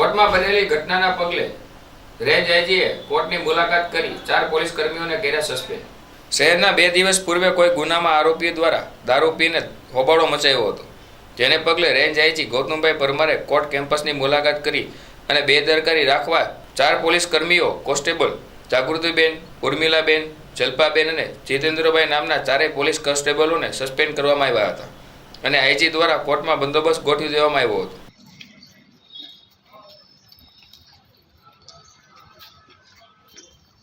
કોર્ટમાં બનેલી ઘટનાના પગલે રેન્જ આઈજીએ કોર્ટની મુલાકાત કરી ચાર પોલીસ કર્મીઓને કર્યા સસ્પેન્ડ શહેરના બે દિવસ પૂર્વે કોઈ ગુનામાં આરોપીઓ દ્વારા દારૂ પીને હોબાળો મચાવ્યો હતો. જેને પગલે રેન્જ આઈજી ગૌતમભાઈ પરમારે કોર્ટ કેમ્પસની મુલાકાત કરી અને બેદરકારી રાખવા ચાર પોલીસ કર્મીઓ કોન્સ્ટેબલ જાગૃતિબેન, ઉર્મિલાબેન, જલ્પાબેન અને જીતેન્દ્રભાઈ નામના ચારેય પોલીસ કોન્સ્ટેબલોને સસ્પેન્ડ કરવામાં આવ્યા હતા અને આઈજી દ્વારા કોર્ટમાં બંદોબસ્ત ગોઠવી દેવામાં આવ્યો હતો.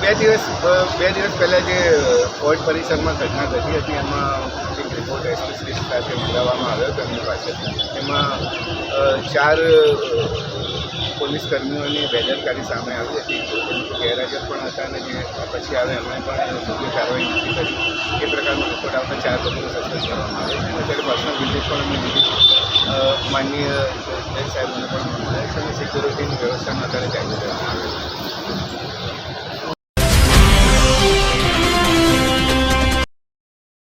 બે દિવસ બે દિવસ પહેલાં જે કોર્ટ પરિસરમાં ઘટના ઘટી હતી, એમાં એક રિપોર્ટ એસપી સાથે મંગાવવામાં આવ્યો હતો એમની પાસે. એમાં ચાર પોલીસ કર્મીઓની બેદરકારી સામે આવી હતી. ગેરહાજર પણ હતા અને જે પછી આવે એમણે પણ યોગ્ય કાર્યવાહી નથી કરી. એ પ્રકારનો રિપોર્ટ આવતા ચાર લોકોને સસ્પેન્ડ કરવામાં આવે છે. અને પર્સનલ વિઝિટ પણ અમે લીધી माननीय साहेबांना पण म्हणलं सगळं सिक्युरिटी व्यवस्था नाकारे काढलेली आहे